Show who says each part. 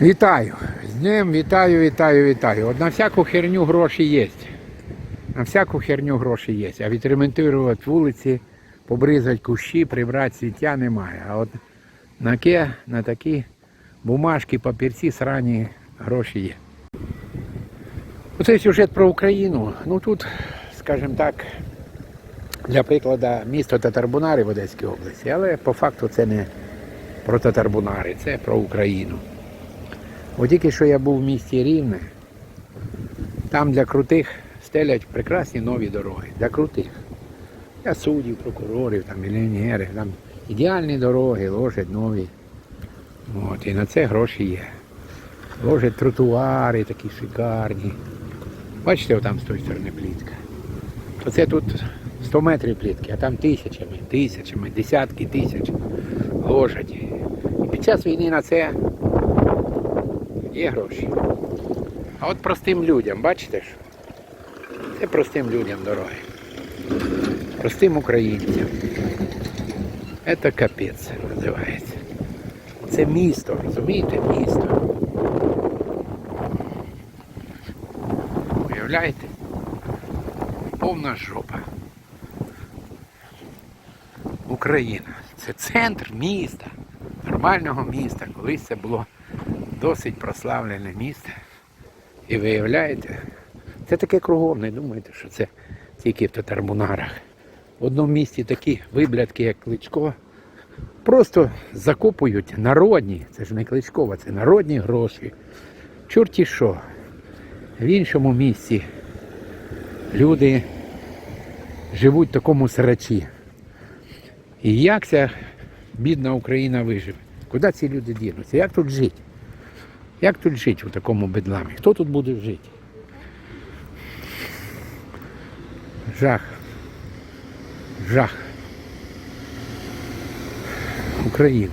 Speaker 1: Вітаю. З днем вітаю, вітаю, вітаю. От на всяку херню гроші є. На всяку херню гроші є. А відремонтувати вулиці, побризати кущі, прибрати свіття немає. А от на ке, на такі бумажки, папірці, срані гроші є. Оцей сюжет про Україну. Ну тут, скажімо так, для прикладу, місто Татарбунари в Одеській області, але по факту це не про Татарбунари, це про Україну. От тільки що я був в місті Рівне, там для крутих стелять прекрасні нові дороги. Для крутих. Для суддів, прокурорів, там, мільйонерів, там ідеальні дороги, ложать нові. От, і на це гроші є. Ложать тротуари такі шикарні. Бачите, там з тої сторони плітка. Оце тут 100 метрів плітки, а там тисячами, тисячами, десятки тисяч ложать. І під час війни на це є гроші. А от простим людям, бачите що? Це простим людям дороги. Простим українцям. Це капець називається. Це місто, розумієте, місто. Уявляєте? Повна жопа. Україна. Це центр міста, нормального міста. Колись це було досить прославлене місце. І виявляєте, це таке кругом, не думайте, що це тільки в Татарбунарах. В одному місті такі виблядки, як Кличко, просто закопують народні, це ж не Кличкова, це народні гроші. Чорті що. В іншому місці люди живуть в такому срачі. І як ця бідна Україна виживе? Куди ці люди дінуться? Як тут жити? Як тут жити у такому бедламі? Хто тут буде жити? Жах. Жах. Україна.